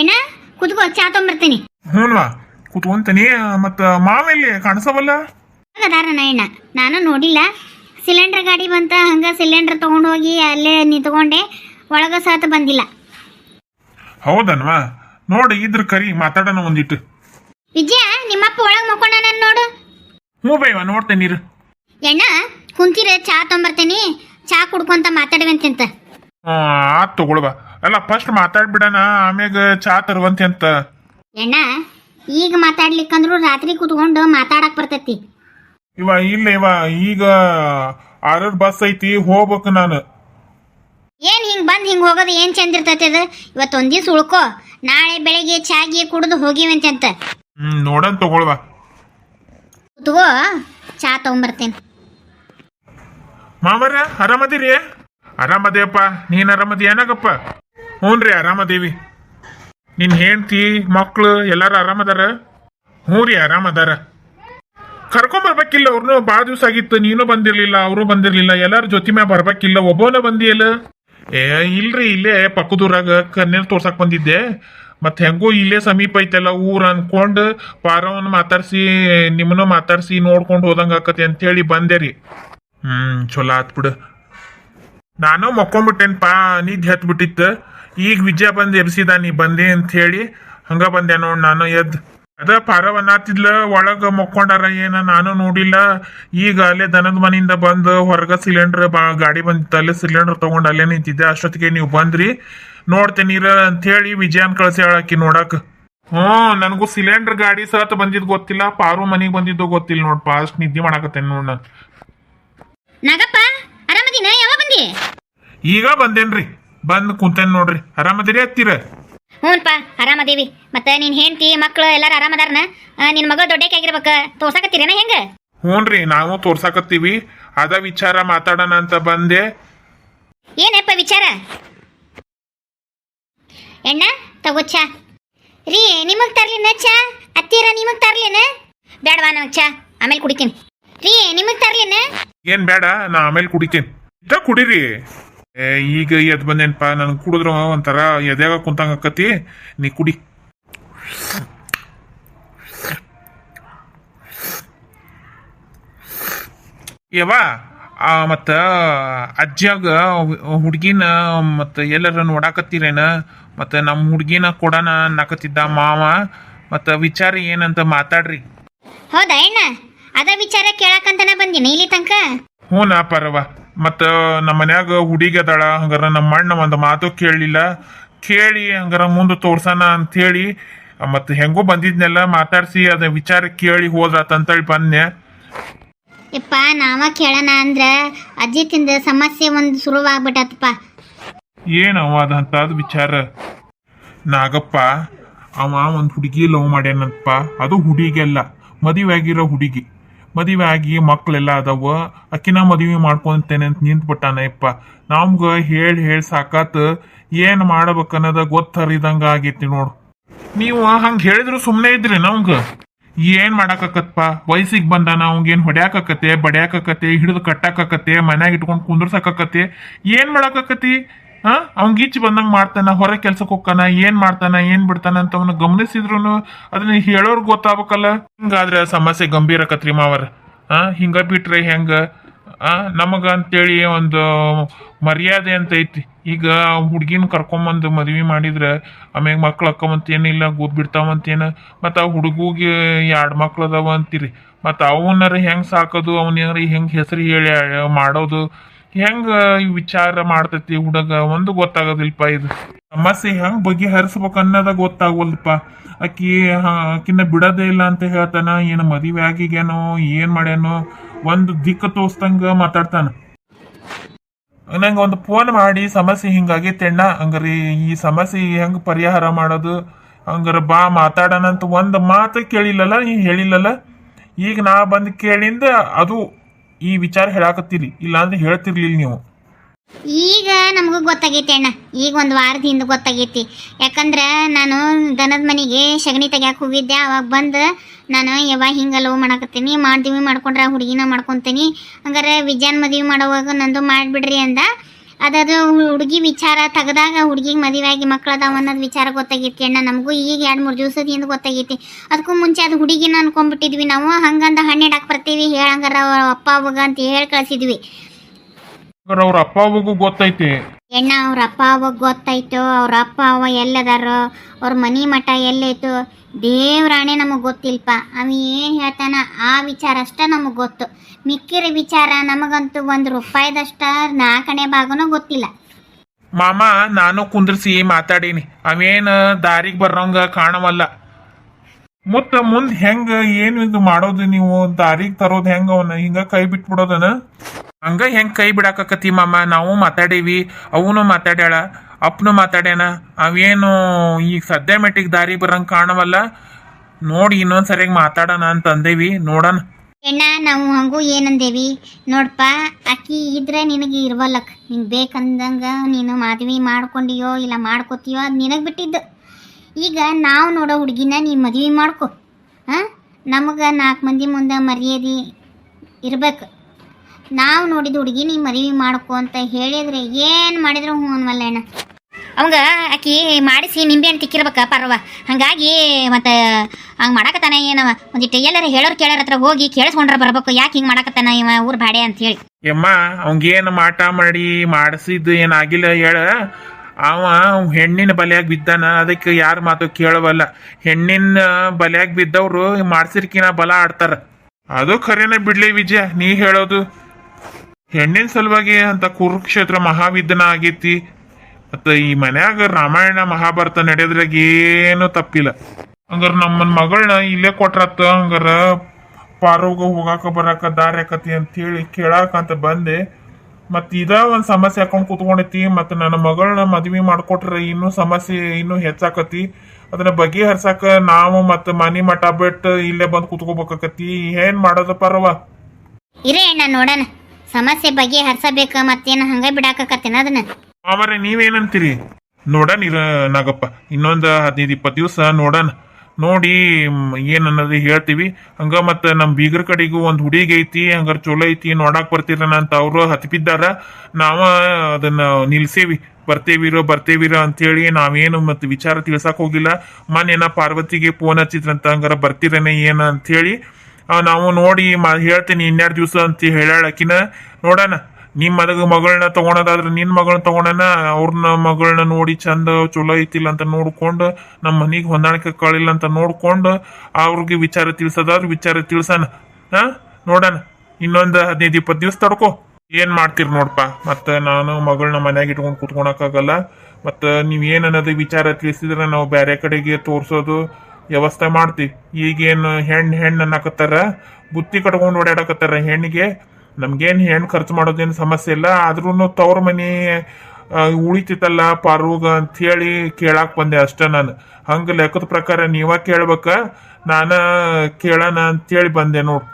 ಏನ? ಕುತ್ಕೋ ಚಾ ತೊಂಬರ್ತೀನಿ. ಹ್ಞೂನ್ವಾ ಕುತ್ಕೊಂತೀನಿ ಮತ್ತ ಮಾವೆಲ್ಲಿ ಕಾಣಿಸವಲ್ಲ ಅದಾರ ನಯಣ್ಣ ನಾನು ನೋಡಿಲ್ಲ. ಸಿಲಿಂಡರ್ ಗಾಡಿ ಬಂತ ಹಂಗ ಸಿಲಿಂಡರ್ ತಗೊಂಡು ಹೋಗಿ ಅಲ್ಲೇ ನಿಂತ್ಕೊಂಡೆ. ಒಳಗ ಸಾತ ಬಂದಿಲ್ಲ. ಹೌದನ್ವಾ? ನೋಡಿ ಇದ್ರ ಕರಿ ಮಾತಾಡೋಣ ಒಂದಿಟ್ಟು. ವಿಜಯ ನಿಮ್ಮಪ್ಪ ಒಳಗೆ ಮಕ್ಕೊಂಡ ನಾನು ನೋಡು. ಹ್ಞೂ ಬೈವ ನೋಡ್ತೇನೆ ಇರು ಎಣ್ಣ ಕುಂತಿರ ಚಾ ತೊಂಬರ್ತೀನಿ. ಚಾ ಕುಡ್ಕೊಂತ ಮಾತಾಡುವಂತೆಂತ. ಆತ್ ತಗೊಳ್ವ. ಅಲ್ಲ ಫಸ್ಟ್ ಮಾತಾಡ್ಬಿಡಣ ಆಮ್ಯಾಗ ಚಾ ತರುವಂತೆ ಅಂತ. ಎಣ್ಣ ಈಗ ಮಾತಾಡ್ಲಿಕ್ಕಂದ್ರು ರಾತ್ರಿ ಕುತ್ಕೊಂಡು ಮಾತಾಡಕ್ ಬರ್ತೈತಿ. ಇವ ಇಲ್ಲ ಇವ ಈಗ ಆರರ್ ಬಸ್ ಐತಿ ಹೋಗ್ಬೇಕು ನಾನು. ಏನ್ ಹಿಂಗ್ ಬಂದ್ ಹಿಂಗ್ ಹೋಗೋದು ಏನ್ ಚಂದ ಇರ್ತೈತಿ ಅದು? ಇವತ್ತು ಒಂದ್ ದಿವ್ಸ ಉಳ್ಕೋ ನಾಳೆ ಬೆಳಿಗ್ಗೆ ಚಾಗಿ ಕುಡಿದು ಹೋಗಿವಂತೆ ಅಂತ. ಹ್ಮ್ ನೋಡನ್ ತಗೊಳ್ವಾ. ಕುತ್ಕೋ ಚಾ ತಗೊಂಬರ್ತೇನೆ. ಮಾಮರ ಆರಾಮದಿರಿ? ಆರಾಮದೇಪ್ಪ ನೀನ್ ಆರಾಮದಿ ಏನಾಗಪ್ಪ? ಹ್ಞೂನ್ರಿ ಆರಾಮದೇವಿ. ನಿನ್ನ ಹೆಂಡ್ತಿ ಮಕ್ಕಳು ಎಲ್ಲರೂ ಆರಾಮದಾರ? ಹ್ಞೂ ರೀ ಆರಾಮದಾರ ಕರ್ಕೊಂಬರ್ಬೇಕಿಲ್ಲ ಅವ್ರನ್ನೂ ಭಾಳ ದಿವಸ ಆಗಿತ್ತು, ನೀನು ಬಂದಿರಲಿಲ್ಲ, ಅವರು ಬಂದಿರಲಿಲ್ಲ, ಎಲ್ಲರ ಜೊತೆ ಮ್ಯಾಗ ಬರ್ಬೇಕಿಲ್ಲ ಒಬ್ಬನ ಬಂದಿಯಲ್ಲ ಏ, ಇಲ್ರಿ, ಇಲ್ಲೇ ಪಕ್ಕದೂರಾಗ ಕನ್ನೇಲ್ ತೋರ್ಸಕ್ ಬಂದಿದ್ದೆ. ಮತ್ತೆ ಹೆಂಗೋ ಇಲ್ಲೇ ಸಮೀಪ ಐತೆಲ್ಲ ಊರು ಅನ್ಕೊಂಡ್ ಪಾರವನ್ನ ಮಾತಾಡ್ಸಿ ನಿಮ್ಮನ್ನ ಮಾತಾಡ್ಸಿ ನೋಡ್ಕೊಂಡು ಹೋದಂಗ ಆಕತಿ ಅಂತೇಳಿ ಬಂದೆ ರೀ. ಹ್ಮ್, ಚಲೋ ಆತ್ ಬಿಡು. ನಾನು ಮಕ್ಕೊಂಬಿಟ್ಟೇನಪ್ಪ ನಿದ್ದೆ ಹತ್ ಬಿಟ್ಟಿತ್ತು ಈಗ ವಿಜಯ ಬಂದು ಎಬ್ಸಿದ ನೀ ಬಂದೆ ಅಂತ ಹೇಳಿ ಹಂಗ ಬಂದೆ ನೋಡ್ ನಾನು ಎದ್ದು. ಅದ ಪಾರವ ಅನ್ನತ್ತಿದ್ಲ ಒಳಗ ಮಕ್ಕೊಂಡಾರ ಏನ ನಾನು ನೋಡಿಲ್ಲ. ಈಗ ಅಲ್ಲೇ ದನದ ಮನೆಯಿಂದ ಬಂದು ಹೊರಗೆ ಸಿಲಿಂಡರ್ ಬಾ ಗಾಡಿ ಬಂದಿತ್ತು ಅಲ್ಲೇ ಸಿಲಿಂಡರ್ ತೊಗೊಂಡು ಅಲ್ಲೇ ನಿಂತಿದ್ದೆ. ಅಷ್ಟೊತ್ತಿಗೆ ನೀವು ಬಂದ್ರಿ ನೋಡ್ತೇನೆ ಅಂತ ಹೇಳಿ ವಿಜಯನ್ ಕಳ್ಸಿ ಹೇಳಕಿ ನೋಡಕ್. ಹ್ಞೂ ನನಗೂ ಸಿಲಿಂಡರ್ ಗಾಡಿ ಸತ್ ಬಂದಿದ್ದು ಗೊತ್ತಿಲ್ಲ ಪಾರು ಮನೆಗೆ ಬಂದಿದ್ದು ಗೊತ್ತಿಲ್ಲ ನೋಡ್ಪ ಅಷ್ಟ್ ನಿದ್ದೆ ಮಾಡಕತ್ತೇನೆ ನೋಡ್ ನಾನು. ನಾಗಪ್ಪ ಆರಾಮದಿನ? ಯಾವಾಗ ಬಂದಿ? ಈಗ ಬಂದೇನ್ರಿ. ಬಂದ್ ಕುಂತೇನ್ ನೋಡ್ರಿ. ಆರಾಮದಿರಿ ಹತ್ತಿರ ಹ್ಞೂನ್ಪ ಆರಾಮದೇವಿ. ಮತ್ತೆ ನಿನ್ನ ಹೆಂಡತಿ ಮಕ್ಳು ಎಲ್ಲಾರು ಆರಾಮದಾರನ? ಆ, ನಿನ್ ಮಗಳು ದೊಡ್ಡಕ್ಕೆ ಆಗಿರ್ಬೇಕ ತೋರ್ಸಾಕತ್ತೀರೇನ ಹೆಂಗ? ಹ್ಞೂನ್ರಿ ನಾವು ತೋರ್ಸಾಕತ್ತೀವಿ. ಅದ ವಿಚಾರ ಮಾತಾಡೋಣ ಅಂತ ಬಂದೆ. ಏನಪ್ಪ ವಿಚಾರ? ಎಣ್ಣ ತಗೋ ಚಾ. ರೀ ನಿಮಗ್ ತರ್ಲಿನ ಚಾ? ಅತ್ತೀರ ನಿಮಗ್ ತರ್ಲಿನ? ಬೇಡವಾ ನಂಗೆ ಚಾ ಆಮೇಲೆ ಕುಡಿತೀನಿ. ರೀ ನಿಮಗ್ ತರ್ಲಿನ? ಏನ್ ಬೇಡ ನಾ ಆಮೇಲೆ ಕುಡಿತೀನಿ. ಕುಡೀರಿ. ಏ, ಈಗ ಎದ್ ಬಂದೇನಪ್ಪ ನನ್ ಕುಡಿದ್ರ ಒಂಥರ ಎದ್ಯಾಗ ಕುಂತಂಗ ಆಕತಿ ನೀ ಕುಡಿ. ಯವ್ವ ಆ ಮತ್ತ ಅಜ್ಜಾಗ ಹುಡ್ಗಿನ ಮತ್ತ ಎಲ್ಲರ ನೋಡಾಕತ್ತೀರೇನ? ಮತ್ತ ನಮ್ಮ ಹುಡ್ಗಿನ ಕೊಡೋಣ ಅನ್ನಕತ್ತಿದ್ದ ಮಾವ ಮತ್ತ ವಿಚಾರ ಏನಂತ ಮಾತಾಡ್ರಿ. ಹೌದಾ ಅಣ್ಣ? ಅದ ವಿಚಾರ ಕೇಳಕಂತನ ಬಂದಿನ ಇಲ್ಲಿ ತನಕ? ಹ್ಞೂ ನಾ ಪರವ ಮತ್ತ ನಮ್ಮ ಮನ್ಯಾಗ ಹುಡುಗಿ ಅದಾಳ ಹಂಗಾರ ನಮ್ಮ ಅಣ್ಣ ಒಂದು ಮಾತು ಕೇಳಲಿಲ್ಲ. ಕೇಳಿ ಹಂಗಾರ ಮುಂದೆ ತೋರ್ಸಣ ಅಂತೇಳಿ ಮತ್ತು ಹೆಂಗೋ ಬಂದಿದ್ನೆಲ್ಲ ಮಾತಾಡ್ಸಿ ಅದ ವಿಚಾರ ಕೇಳಿ ಹೋದ್ರಾತಂತೇಳಿ ಬಂದೆ ಯಪ್ಪ ನಾವ ಕೇಳೋಣ ಅಂದ್ರೆ ಅಜ್ಜಿ ತಿಂದ ಸಮಸ್ಯೆ ಒಂದು ಶುರುವಾಗ್ಬಿಟ್ಟತ್ತಪ್ಪ ಏನವ ಅದಂತಾದ ವಿಚಾರ? ನಾಗಪ್ಪ ಅವ ಒಂದು ಹುಡುಗಿ ಲವ್ ಮಾಡ್ಯಾನಂತಪ್ಪ ಅದು ಹುಡುಗಿಯಲ್ಲ ಮದುವೆ ಆಗಿರೋ ಹುಡುಗಿ. ಮದುವೆ ಆಗಿ ಮಕ್ಳೆಲ್ಲ ಅದಾವ ಅಕ್ಕಿನ ಮದುವೆ ಮಾಡ್ಕೊಂತೇನೆ ಅಂತ ನಿಂತ್ಬಿಟ್ಟಾನ ಯಪ್ಪ ನಮ್ಗ ಹೇಳಿ ಹೇಳಿ ಸಾಕಾತ್ ಏನ್ ಮಾಡ್ಬೇಕನ್ನೋದ ಗೊತ್ತರಿದಂಗ ಆಗೈತಿ ನೋಡು. ನೀವು ಹಂಗ ಹೇಳಿದ್ರು ಸುಮ್ಮನೆ ಇದ್ರಿ ನಮ್ಗ. ಏನ್ ಮಾಡಾಕತ್ತಪ್ಪ ವಯಸ್ಸಿಗೆ ಬಂದಾನ, ಅವಂಗೇನ್ ಹೊಡ್ಯಾಕತ್ತೆ ಬಡ್ಯಾಕತ್ತೆ ಹಿಡಿದು ಕಟ್ಟಾಕತ್ತೆ ಮನ್ಯಾಗ ಇಟ್ಕೊಂಡು ಕುಂದ್ರಸಾಕತ್ತೆ ಏನ್ ಮಾಡಾಕತ್ತಿ ಹಾ? ಅವ್ನ್ ಗೀಚ್ ಬಂದಂಗ ಮಾಡ್ತಾನ ಹೊರ ಕೆಲ್ಸಕ್ಕೆ ಹೋಗ್ತಾನ, ಏನ್ ಮಾಡ್ತಾನ, ಏನ್ ಬಿಡ್ತಾನ ಅಂತ ಅವನು ಗಮನಿಸಿದ್ರು ಅದನ್ನ ಹೇಳೋರ್ ಗೊತ್ತಾಗ್ಬೇಕಲ್ಲ. ಹಿಂಗಾದ್ರೆ ಸಮಸ್ಯೆ ಗಂಭೀರ ಕತ್ರಿ ಮಾವರ್. ಆ ಹಿಂಗ ಬಿಟ್ರೆ ಹೆಂಗ? ಆ ನಮಗ ಅಂತೇಳಿ ಒಂದು ಮರ್ಯಾದೆ ಅಂತ ಐತಿ. ಈಗ ಹುಡ್ಗಿನ ಕರ್ಕೊಂಬಂದು ಮದ್ವೆ ಮಾಡಿದ್ರೆ ಆಮ್ಯಾಗ ಮಕ್ಳು ಅಕ್ಕವಂತೇನಿಲ್ಲ ಗೂದ್ ಬಿಡ್ತಾವಂತೇನ ಮತ್ತು ಆ ಹುಡುಗಿಗೆ ಎರಡು ಮಕ್ಳು ಅದಾವ ಅಂತೀರಿ. ಮತ್ತು ಅವನರ ಹೆಂಗೆ ಸಾಕೋದು, ಅವನ ಹೆಂಗೆ ಹೆಸರು ಹೇಳಿ ಮಾಡೋದು ಹೆಂಗ ಈ ವಿಚಾರ ಮಾಡ್ತೈತಿ ಹುಡುಗ? ಒಂದು ಗೊತ್ತಾಗೋದಿಲ್ಪ ಇದು. ಸಮಸ್ಯೆ ಹೆಂಗ್ ಬಗೆಹರಿಸ್ಬೇಕು ಅನ್ನೋದ ಗೊತ್ತಾಗವಲ್ದಪ್ಪ. ಆಕಿ ಆಕಿನ ಬಿಡೋದೇ ಇಲ್ಲ ಅಂತ ಹೇಳ್ತಾನ, ಏನು ಮದುವೆ ಆಗಿಗೇನೋ ಏನ್ ಮಾಡ್ಯಾನೋ, ಒಂದು ದಿಕ್ಕು ತೋರ್ಸ್ದಂಗ ಮಾತಾಡ್ತಾನ. ನಂಗೆ ಒಂದು ಫೋನ್ ಮಾಡಿ, ಸಮಸ್ಯೆ ಹಿಂಗಾಗೈತೆ ಅಣ್ಣ ಹಂಗಾರೆ, ಈ ಸಮಸ್ಯೆ ಹೆಂಗ್ ಪರಿಹಾರ ಮಾಡೋದು, ಹಂಗಾರ ಬಾ ಮಾತಾಡೋಣ ಅಂತ ಒಂದು ಮಾತು ಕೇಳಿಲ್ಲಲ್ಲ ಹೇಳಿಲ್ಲಲ್ಲ ಈಗ ನಾ ಬಂದು ಕೇಳಿಂದ ಅದು ಈ ವಿಚಾರ ಹೇಳಾಕತ್ತೀರಿ, ಇಲ್ಲಾಂದ್ರೆ ಹೇಳ್ತಿರ್ಲಿಲ್ಲ ನೀವು. ಈಗ ನಮಗೂ ಗೊತ್ತಾಗೈತಿ ಅಣ್ಣ. ಈಗ ಒಂದು ವಾರದ ಹಿಂದೆ ಗೊತ್ತಾಗೈತಿ. ಯಾಕಂದ್ರೆ ನಾನು ದನದ ಮನೆಗೆ ಸಗಣಿ ತೆಗಿಯಾಕ ಹೋಗಿದ್ದೆ. ಅವಾಗ ಬಂದು ನಾನು ಯಾವ ಹಿಂಗೆ ಲವ್ ಮಾಡಕತ್ತೀನಿ. ಮಾಡ್ತೀವಿ ಮಾಡ್ಕೊಂಡ್ರೆ ಹುಡುಗಿನ ಮಾಡ್ಕೊತೀನಿ. ಹಂಗಾರೆ ವಿಜಯನ್ ಮದುವೆ ಮಾಡೋವಾಗ ನಂದು ಮಾಡಿಬಿಡ್ರಿ ಅಂದ. ಅದದು ಹುಡುಗಿ ವಿಚಾರ ತೆಗೆದಾಗ ಹುಡುಗಿಗೆ ಆಗಿ ಮಕ್ಳು ಅದಾವ ಅನ್ನೋದು ವಿಚಾರ ಗೊತ್ತಾಗೈತಿ ಅಣ್ಣ. ನಮಗೂ ಈಗ ಎರಡು ಮೂರು ದಿವಸದಿಂದ ಗೊತ್ತಾಗೈತಿ. ಅದಕ್ಕೂ ಮುಂಚೆ ಅದು ಹುಡುಗಿನ ಅನ್ಕೊಂಡ್ಬಿಟ್ಟಿದ್ವಿ ನಾವು. ಹಂಗಂದ ಹಣ್ಣಿಡಕ್ಕೆ ಬರ್ತೀವಿ. ಹೇಳಂಗಾರ ಅವ್ರ ಅಪ್ಪ, ಅವಾಗ ಅಂತ ಹೇಳಿ ಕಳ್ಸಿದ್ವಿ. ಅವ್ರ ಅಪ್ಪ, ಅವಗೂ ಗೊತ್ತೈತಿ. ಎಣ್ಣ ಅವ್ರ ಅಪ್ಪ ಅವಾಗ ಗೊತ್ತಾಯ್ತು, ಅವ್ರ ಅಪ್ಪ ಅವ ಎಲ್ಲದಾರೋ, ಅವ್ರ ಮನಿ ಮಠ ಎಲ್ಲೈತು. ದೇವ್ರಾಣೆ ನಮಗೆ ಗೊತ್ತಿಲ್ಪ. ಅವ ಏನು ಹೇಳ್ತಾನ, ಆ ವಿಚಾರ ಅಷ್ಟೇ ನಮಗೆ ಗೊತ್ತು. ಮಿಕ್ಕಿರ ವಿಚಾರ, ನಮಗಂತೂ ಒಂದು ರೂಪಾಯಿದಷ್ಟ ನಾಲ್ಕನೇ ಭಾಗನೂ ಗೊತ್ತಿಲ್ಲ. ಮಾಮ, ನಾನು ಕುಂದ್ರಿಸಿ ಮಾತಾಡೀನಿ. ಅವೇನು ದಾರಿಗೆ ಬರೋಂಗ ಕಾಣವಲ್ಲ. ಮತ್ತ ಮುಂದ್ ಹೆಂಗ ಏನು ಇದು ಮಾಡೋದು ನೀವು ದಾರಿಗೆ ತರೋದು ಹೆಂಗ ಅವನ ಹಿಂಗ ಕೈ ಬಿಟ್ಬಿಡೋದನ? ಹಂಗ ಹೆಂಗ್ ಕೈ ಬಿಡಾಕತಿ ಮಾಮ? ನಾವು ಮಾತಾಡೀವಿ, ಅವನು ಮಾತಾಡ್ಯಾಳ ಅಪ್ಪನು ಮಾತಾಡ್ಯಾನ. ಅವೇನು ಈಗ ಸದ್ಯ ಮೆಟ್ಟಿಗೆ ದಾರಿ ಬರಂಗ್ ಕಾಣವಲ್ಲ? ನೋಡಿ ಇನ್ನೊಂದ್ ಸರಿಯಾಗಿ ಮಾತಾಡೋಣ ಅಂತ ಅಂದೇವಿ. ನೋಡೋಣ. ಎಣ್ಣ ನಾವು ಹಂಗೂ ಏನಂದೇವಿ? ನೋಡಪ್ಪ ಅಕ್ಕಿ ಇದ್ರೆ ನಿನಗೆ ಇರ್ವಲ್ಲಕ್. ನಿಂಗೆ ಬೇಕಂದಂಗ ನೀನು ಮದ್ವೆ ಮಾಡ್ಕೊಂಡಿಯೋ ಇಲ್ಲ ಮಾಡ್ಕೋತೀಯೋ ಅದು ನಿನಗೆ ಬಿಟ್ಟಿದ್ದು. ಈಗ ನಾವು ನೋಡೋ ಹುಡುಗಿನ ನೀ ಮದುವೆ ಮಾಡ್ಕೊ. ಹಾಂ? ನಮಗೆ ನಾಲ್ಕು ಮಂದಿ ಮುಂದೆ ಮರ್ಯಾದೆ ಇರಬೇಕು. ನಾವು ನೋಡಿದ ಹುಡುಗಿ ನೀ ಮದುವೆ ಮಾಡ್ಕೊ ಅಂತ ಹೇಳಿದ್ರೆ ಏನು ಮಾಡಿದ್ರು ಹ್ಞೂ ಅಣ್ಣ ಅವಂಗ ಆಕಿ ಮಾಡಿಸಿ ನಿಂಬೆ ಹಣ್ಣು ತಿಕ್ಕಿರ್ಬೇಕ ಪರ್ವ. ಹಾಗಾಗಿ ಮತ್ತೆ ಹಂಗೆ ಮಾಡಕತ್ತಾನ ಏನವ? ಒಂದಿಟ್ಟು ಎಲ್ಲರ ಹೇಳೋರು ಕೇಳೋರ ಹತ್ರ ಹೋಗಿ ಕೇಳಿಸ್ಕೊಂಡ್ರೆ ಬರ್ಬೇಕು. ಯಾಕೆ ಹಿಂಗೆ ಮಾಡಕತ್ತಾನ ಇವ ಊರು ಬಾಡೆ ಅಂತ ಹೇಳಿ. ಯಮ್ಮ ಅವಂಗೇನು ಮಾಟ ಮಾಡಿ, ಮಾಡಿಸಿದ್ದು ಏನಾಗಿಲ್ಲ ಹೇಳ. ಅವ ಹೆಣ್ಣಿನ ಬಲೆಯಾಗಿ ಬಿದ್ದಾನ, ಅದಕ್ಕೆ ಯಾರ ಮಾತು ಕೇಳವಲ್ಲ. ಹೆಣ್ಣಿನ ಬಲೆಯಾಗಿ ಬಿದ್ದವ್ರು ಮಾಡ್ಸಿರ್ಕಿನ ಬಲ ಆಡ್ತಾರ. ಅದು ಖರೇನ ಬಿಡ್ಲಿ ವಿಜಯ, ನೀ ಹೇಳೋದು. ಹೆಣ್ಣಿನ ಸಲುವಾಗಿ ಅಂತ ಕುರುಕ್ಷೇತ್ರ ಮಹಾವಿದ್ಯನ ಆಗೈತಿ. ಮತ್ತ ಈ ಮನ್ಯಾಗ ರಾಮಾಯಣ ಮಹಾಭಾರತ ನಡೆಯೋದ್ರಾಗ ಏನು ತಪ್ಪಿಲ್ಲ. ಹಂಗಾರ ನಮ್ಮನ್ ಮಗಳನ್ನ ಇಲ್ಲೇ ಕೊಟ್ರತ್ತ, ಹಂಗಾರ ಪಾರೋಗ ಹೋಗಾಕ ಬರಾಕ ದಾರಿ ಆಕತಿ ಅಂತೇಳಿ ಕೇಳಾಕ ಅಂತ ಬಂದೆ. ಮತ್ ಇದ ಒಂದ್ ಸಮಸ್ಯೆ ಹಾಕೊಂಡ್ ಕುತ್ಕೊಂಡೈತಿ ಮತ್ ನನ್ನ ಮಗಳನ್ನ ಮದ್ವಿ ಮಾಡ್ಕೊಟ್ರೆ ಇನ್ನೂ ಸಮಸ್ಯೆ ಇನ್ನೂ ಹೆಚ್ಚಾಕತಿ ಅದನ್ನ ಬಗೆಹರ್ಸಕ ನಾವು ಮತ್ ಮನಿ ಮಠ ಬಿಟ್ಟು ಇಲ್ಲೇ ಬಂದ್ ಕುತ್ಕೋಬೇಕಾಕತಿ ಏನ್ ಮಾಡೋದಪ್ಪ ಪರವ? ಇರೇ ಅಣ್ಣ ನೋಡಣ. ಸಮಸ್ಯೆ ಬಗ್ಗೆ ಮತ್ತೆ ಮತ್ತೇನು ಹಂಗ ಬಿಡಾಕತ್ತೇನ ಅದನ್ನ? ಅವರೇ ನೀವೇನಂತೀರಿ? ನೋಡಣ ಇರ ನಾಗಪ್ಪ ಇನ್ನೊಂದು ಹದಿನೈದು ಇಪ್ಪತ್ತು ದಿವಸ ನೋಡಣ. ನೋಡಿ ಏನು ಅನ್ನೋದು ಹೇಳ್ತೀವಿ. ಹಂಗ ಮತ್ತ ನಮ್ಮ ಬೀಗರ ಕಡೆಗೂ ಒಂದು ಹುಡುಗಿ ಐತಿ, ಹಂಗಾರ ಚಲೋ ಐತಿ, ನೋಡಾಕ್ ಬರ್ತೀರನ ಅಂತ ಅವರು ಹತ್ಬಿದ್ದಾರ. ನಾವ ಅದನ್ನ ನಿಲ್ಸೇವಿ. ಬರ್ತೇವಿರೋ ಬರ್ತೇವಿರೋ ಅಂತೇಳಿ ನಾವೇನು ಮತ್ತೆ ವಿಚಾರ ತಿಳ್ಸಕ್ ಹೋಗಿಲ್ಲ. ಮನೇನ ಪಾರ್ವತಿಗೆ ಫೋನ್ ಹಚ್ಚಿದ್ರಂತ ಹಂಗಾರ ಬರ್ತೀರೇನೆ ಏನ ಅಂತ ಹೇಳಿ ನಾವು ನೋಡಿ ಮಾ ಹೇಳ್ತೀನಿ ಇನ್ಯಾರು ದಿವಸ ಅಂತ ಹೇಳಾಕಿನ ನೋಡೋಣ. ನಿಮ್ಮ ಮದಗ ಮಗಳನ್ನ ತಗೊಳೋದಾದ್ರೆ ನಿನ್ನ ಮಗಳನ್ನ ತಗೊಳನ ಅವ್ರನ್ನ ಮಗಳನ್ನ ನೋಡಿ ಚಂದ ಚಲೋ ಐತಿಲ್ಲ ಅಂತ ನೋಡ್ಕೊಂಡು ನಮ್ಮ ಮನೆಗೆ ಹೊಂದಾಣಿಕೆ ಕಳಿಲ್ಲ ಅಂತ ನೋಡ್ಕೊಂಡು, ಅವ್ರಿಗೆ ವಿಚಾರ ತಿಳಿಸೋದಾದ್ರೆ ವಿಚಾರ ತಿಳ್ಸಣ. ಹಾ? ನೋಡೋಣ. ಇನ್ನೊಂದು ಹದಿನೈದು ಇಪ್ಪತ್ತು ದಿವಸ ತಡ್ಕೊ. ಏನ್ ಮಾಡ್ತೀರಿ ನೋಡಪ್ಪ ಮತ್ತೆ ನಾನು ಮಗಳನ್ನ ಮನ್ಯಾಗ ಇಟ್ಕೊಂಡು ಕುತ್ಕೊಳಕ್ಕಾಗಲ್ಲ. ಮತ್ತೆ ನೀವು ಏನು ಅನ್ನೋದು ವಿಚಾರ ತಿಳಿಸಿದ್ರೆ ನಾವು ಬೇರೆ ಕಡೆಗೆ ತೋರಿಸೋದು ವ್ಯವಸ್ಥೆ ಮಾಡ್ತೀವಿ. ಈಗೇನು ಹೆಣ್ಣು ಹೆಣ್ಣು ಅನ್ನಕತ್ತಾರ? ಬುತ್ತಿ ಕಟ್ಕೊಂಡು ಓಡಾಡಕತ್ತಾರ ಹೆಣ್ಣಿಗೆ? ನಮ್ಗೇನ್ ಹೆಣ್ಣು ಖರ್ಚು ಮಾಡೋದೇನು ಸಮಸ್ಯೆ ಇಲ್ಲ. ಆದ್ರೂ ತವ್ರ ಮನೆ ಉಳಿತಿತ್ತಲ್ಲ ಪಾರುಗ ಅಂತ ಹೇಳಿ ಕೇಳಾಕ್ ಬಂದೆ ಅಷ್ಟ ನಾನು. ಹಂಗ ಲೆಕ್ಕದ ಪ್ರಕಾರ ನೀವ ಕೇಳ್ಬೇಕ, ನಾನ ಕೇಳೋಣ ಅಂತೇಳಿ ಬಂದೆ ನೋಡ್.